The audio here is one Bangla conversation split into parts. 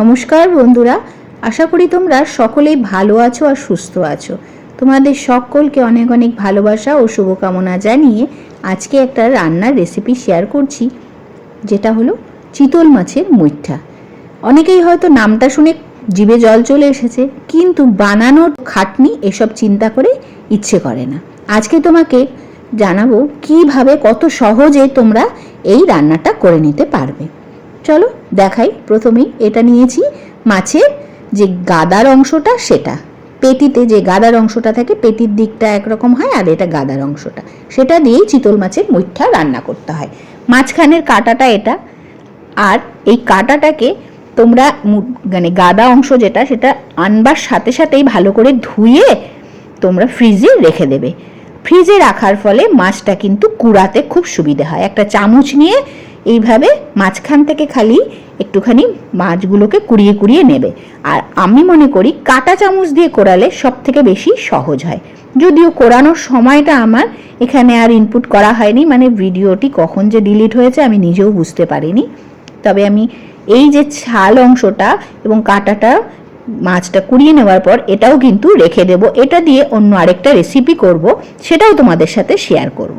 নমস্কার বন্ধুরা, আশা করি তোমরা সকলেই ভালো আছো আর সুস্থ আছো। তোমাদের সকলকে অনেক অনেক ভালোবাসা ও শুভকামনা জানিয়ে আজকে একটা রান্নার রেসিপি শেয়ার করছি, যেটা হলো চিতল মাছের মুইঠা অনেকেই হয়তো নামটা শুনে জিভে জল চলে এসেছে, কিন্তু বানানোর খাটনি এসব চিন্তা করে ইচ্ছে করে না। আজকে তোমাকে জানাব কীভাবে কত সহজে তোমরা এই রান্নাটা করে নিতে পারবে। চলো দেখাই, প্রথমেই এটা নিয়েছি মাছের যে গাদার অংশটা সেটা। পেটিতে যে গাদার অংশটা থাকে, পেটির দিকটা একরকম হয় আর এটা গাদার অংশটা। সেটা দিয়েই চিতল মাছের মুঠা রান্না করতে হয়। মাঝখানের কাঁটাটা এটা আর এই কাঁটাটাকে তোমরা মানে গাদা অংশ যেটা, সেটা আনবার সাথে সাথেই ভালো করে ধুয়ে তোমরা ফ্রিজে রেখে দেবে। ফ্রিজে রাখার ফলে মাছটা কিন্তু কুড়াতে খুব সুবিধে হয়। একটা চামচ নিয়ে এইভাবে মাঝখান থেকে খালি একটুখানি মাছগুলোকে কুড়িয়ে কুড়িয়ে নেবে। আর আমি মনে করি কাটা চামচ দিয়ে কোরালে সব থেকে বেশি সহজ হয়। যদিও কোরানোর সময়টা আমার এখানে আর ইনপুট করা হয়নি মানে ভিডিওটি কখন যে ডিলিট হয়েছে আমি নিজেও বুঝতে পারিনি। তবে আমি এই যে ছাল অংশটা এবং কাঁটাটা মাছটা কুড়িয়ে নেওয়ার পর এটাও কিন্তু রেখে দেব। এটা দিয়ে অন্য আরেকটা রেসিপি করব, সেটাও তোমাদের সাথে শেয়ার করব।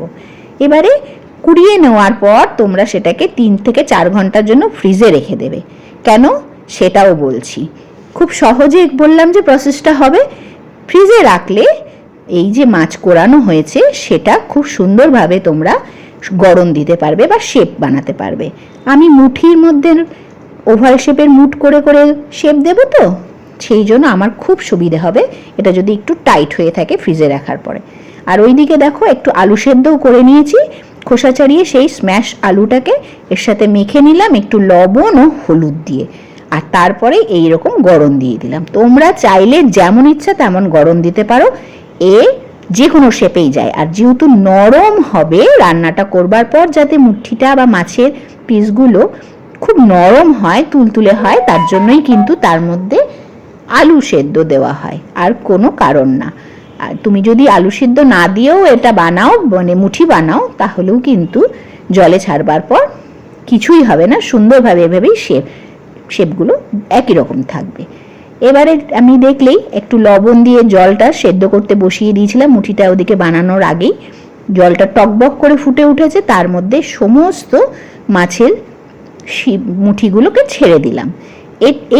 এবারে কুড়িয়ে নেওয়ার পর তোমরা সেটাকে তিন থেকে চার ঘণ্টার জন্য ফ্রিজে রেখে দেবে। কেন? সেটাও বলছি। খুব সহজে বললাম যে প্রসেসটা হবে। ফ্রিজে রাখলে এই যে মাছ কোরানো হয়েছে, সেটা খুব সুন্দরভাবে তোমরা গরম দিতে পারবে বা শেপ বানাতে পারবে। আমি মুঠির মধ্যে ওভার শেপের মুট করে করে শেপ দেবো তো? সেই জন্য আমার খুব সুবিধে হবে। এটা যদি একটু টাইট হয়ে থাকে ফ্রিজে রাখার পরে। আর ওইদিকে দেখো, একটু আলু সেদ্ধও করে নিয়েছি। খোসা ছাড়িয়ে সেই স্ম্যাশ আলুটাকে এর সাথে মেখে নিলাম একটু লবণ ও হলুদ দিয়ে। আর তারপরে এই রকম গরম দিয়ে দিলাম। তোমরা চাইলে যেমন ইচ্ছা তেমন গরম দিতে পারো। এ যে কোনো শেপেই যায়। আর যেহেতু নরম হবে, রান্নাটা করবার পর যাতে মুঠিটা বা মাছের পিসগুলো খুব নরম হয়, তুলতুলে হয়, তার জন্যই কিন্তু তার মধ্যে আলু সেদ্ধ দেওয়া হয়। আর কোনো কারণ না। তুমি যদি আলু সিদ্ধ না দিয়েও এটা বানাও মানে মুঠি বানাও, তাহলেও কিন্তু জলে ছাড়বার পর কিছুই হবে না, সুন্দরভাবে এভাবেই শেপ, শেপগুলো একই রকম থাকবে। এবারে আমি দেখলেই একটু লবণ দিয়ে জলটা সেদ্ধ করতে বসিয়ে দিয়েছিলাম, মুঠিটা ওদিকে বানানোর আগেই। জলটা টকবক করে ফুটে উঠেছে, তার মধ্যে সমস্ত মাছের মুঠিগুলোকে ছেড়ে দিলাম।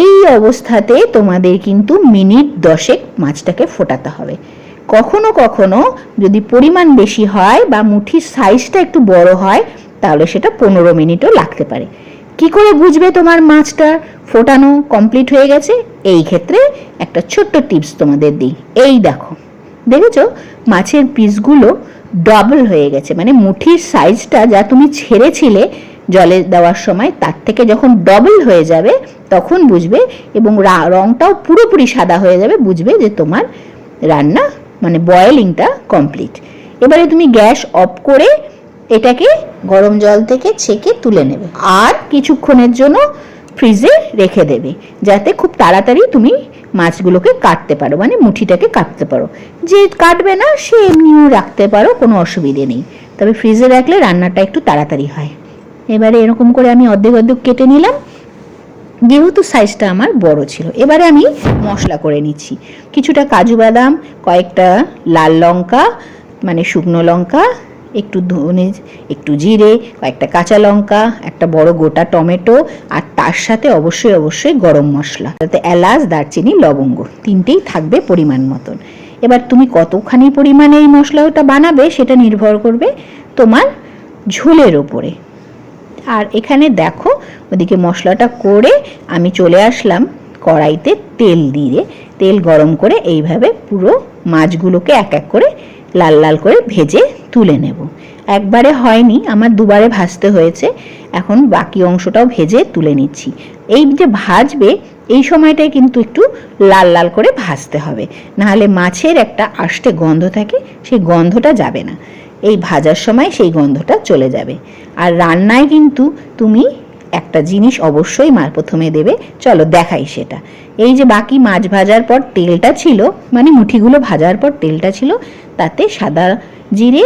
এই অবস্থাতে তোমাদের কিন্তু মিনিট দশেক মাছটাকে ফোটাতে হবে। কখনো কখনো যদি পরিমাণ বেশি হয় বা মুঠির সাইজটা একটু বড় হয়, তাহলে সেটা পনেরো মিনিটও লাগতে পারে। কি করে বুঝবে তোমার মাছটা? ফোটানো কমপ্লিট হয়ে গেছে? এই ক্ষেত্রে একটা ছোট্ট টিপস তোমাদের দিই। এই দেখো, দেখেছ? মাছের পিসগুলো ডবল হয়ে গেছে। মানে মুঠির সাইজটা যা তুমি ছেড়েছিলে জলে দেওয়ার সময়, তার থেকে যখন ডবল হয়ে যাবে, তখন বুঝবে এবং রংটাও পুরোপুরি সাদা হয়ে যাবে, বুঝবে যে তোমার রান্না মানে বয়েলিংটা কমপ্লিট এবারে তুমি গ্যাস অফ করে এটাকে গরম জল থেকে ছেঁকে তুলে নেবে আর কিছুক্ষণের জন্য ফ্রিজে রেখে দেবে, যাতে খুব তাড়াতাড়ি তুমি মাছগুলোকে কাটতে পারো মানে মুঠিটাকে কাটতে পারো। যে কাটবে না, সে এমনিও রাখতে পারো, কোনো অসুবিধে নেই। তবে ফ্রিজে রাখলে রান্নাটা একটু তাড়াতাড়ি হয়। এবারে এরকম করে আমি অর্ধেক অর্ধেক কেটে নিলাম। যেহেতু সাইজটা আমার বড় ছিল। এবারে আমি মশলা করে নিচ্ছি। কিছুটা কাজু বাদাম, কয়েকটা লাল লঙ্কা মানে শুকনো লঙ্কা, একটু ধনে, একটু জিরে, কয়েকটা কাঁচা লঙ্কা, একটা বড় গোটা টমেটো, আর তার সাথে অবশ্যই অবশ্যই গরম মশলা। তাতে এলাচ, দারচিনি, লবঙ্গ, তিনটেই থাকবে পরিমাণ মতন। এবার তুমি কতখানি পরিমাণে এই মশলাটা বানাবে সেটা নির্ভর করবে তোমার ঝোলের ওপরে আর এখানে দেখো, ওদিকে মশলাটা করে আমি চলে আসলাম কড়াইতে তেল দিয়ে। তেল গরম করে এইভাবে পুরো মাছগুলোকে এক এক করে লাল লাল করে ভেজে তুলে নেব। একবারে হয়নি, আমার দুবারে ভাজতে হয়েছে। এখন বাকি অংশটাও ভেজে তুলে নিচ্ছি। এই যে ভাজবে, এই সময়টায় কিন্তু একটু লাল লাল করে ভাজতে হবে। নাহলে মাছের একটা আষ্টে গন্ধ থাকে, সেই গন্ধটা যাবে না। এই ভাজার সময় সেই গন্ধটা চলে যাবে। আর রান্নায় কিন্তু তুমি একটা জিনিস অবশ্যই মার প্রথমে দেবে। চলো দেখাই সেটা। এই যে বাকি মাছ ভাজার পর তেলটা ছিল মানে মুঠিগুলো ভাজার পর তেলটা ছিল, তাতে সাদা জিরে,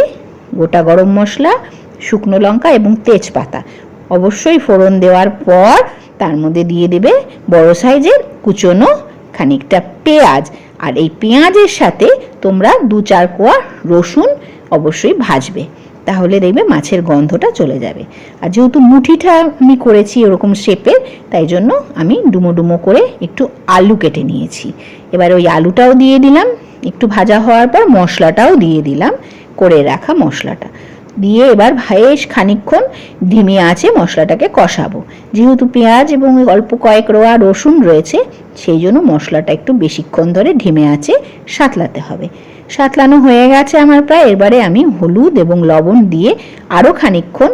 গোটা গরম মশলা, শুকনো লঙ্কা এবং তেজপাতা। অবশ্যই ফোড়ন দেওয়ার পর তার মধ্যে দিয়ে দেবে বড় সাইজের কুচনো খানিকটা পেঁয়াজ। আর এই পেঁয়াজের সাথে তোমরা দু চার কোয়া রসুন অবশ্যই ভাজবে। তাহলে দেখবে মাছের গন্ধটা চলে যাবে। আর যেহেতু মুঠিটা আমি করেছি ওরকম শেপের তাই জন্য আমি ডুমো ডুমো করে একটু আলু কেটে নিয়েছি। এবার ওই আলুটাও দিয়ে দিলাম। একটু ভাজা হওয়ার পর মশলাটাও দিয়ে দিলাম, করে রাখা মশলাটা। দিয়ে এবার বেশ খানিকক্ষণ ধিমে আঁচে মশলাটাকে কষাবো। যেহেতু পেঁয়াজ এবং অল্প কয়েক রোয়া রসুন রয়েছে, সেই জন্য মশলাটা একটু বেশিক্ষণ ধরে ঢিমে আঁচে সাতলাতে হবে। সাতলানো হয়ে গেছে আমার প্রায়। এবারে আমি হলুদ এবং লবণ দিয়ে আরও খানিকক্ষণ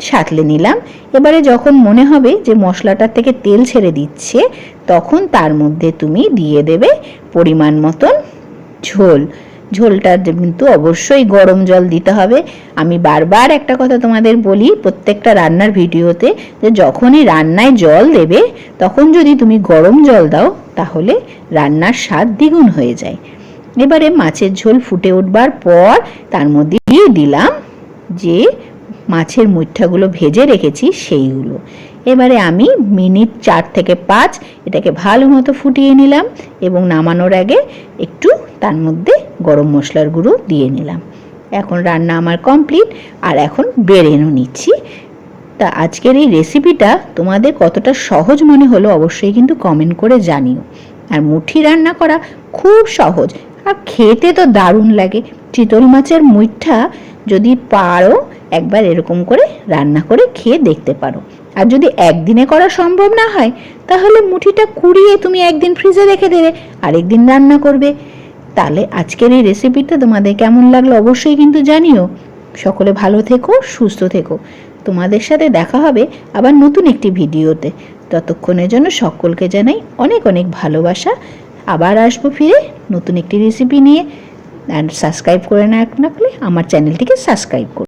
সাতলে নিলাম। এবারে যখন মনে হবে যে মশলাটার থেকে তেল ছেড়ে দিচ্ছে, তখন তার মধ্যে তুমি দিয়ে দেবে পরিমাণ মতন ঝোল। ঝোলটা কিন্তু অবশ্যই গরম জল দিতে হবে। আমি বারবার একটা কথা তোমাদের বলি প্রত্যেকটা রান্নার ভিডিওতে যে যখনই রান্নায় জল দেবে, তখন যদি তুমি গরম জল দাও, তাহলে রান্নার স্বাদ দ্বিগুণ হয়ে যায়। এবারে মাছের ঝোল ফুটে উঠবার পর তার মধ্যে দিয়ে দিলাম যে মাছের মুঠাগুলো ভেজে রেখেছি সেইগুলো। এবারে আমি মিনিট চার থেকে পাঁচ এটাকে ভালো মতো ফুটিয়ে নিলাম এবং নামানোর আগে একটু তার মধ্যে গরম মশলার গুঁড়ো দিয়ে নিলাম। এখন রান্না আমার কমপ্লিট আর এখন বেরেনও নিচ্ছি। তা আজকের এই রেসিপিটা তোমাদের কতটা সহজ মনে হলো অবশ্যই কিন্তু কমেন্ট করে জানিও। আর মুঠি রান্না করা খুব সহজ আর খেতে তো দারুণ লাগে। চিতল মাছের মুইঠা যদি পারো, একবার এরকম করে রান্না করে খেয়ে দেখতে পারো। আর যদি একদিনে করা সম্ভব না হয়, তাহলে মুঠিটা কুড়িয়ে তুমি একদিন ফ্রিজে রেখে দেবে, আরেকদিন রান্না করবে। তাহলে আজকের এই রেসিপিটা তোমাদের কেমন লাগল অবশ্যই কিন্তু জানিও। সকলে ভালো থেকো, সুস্থ থেকো। তোমাদের সাথে দেখা হবে আবার নতুন একটি ভিডিওতে। ততক্ষণের জন্য সকলকে জানাই অনেক অনেক ভালোবাসা। আবার আসব ফিরে। নতুন একটি রেসিপি নিয়ে। আর সাবস্ক্রাইব করে না রাখলে আমার চ্যানেলটিকে সাবস্ক্রাইব করো।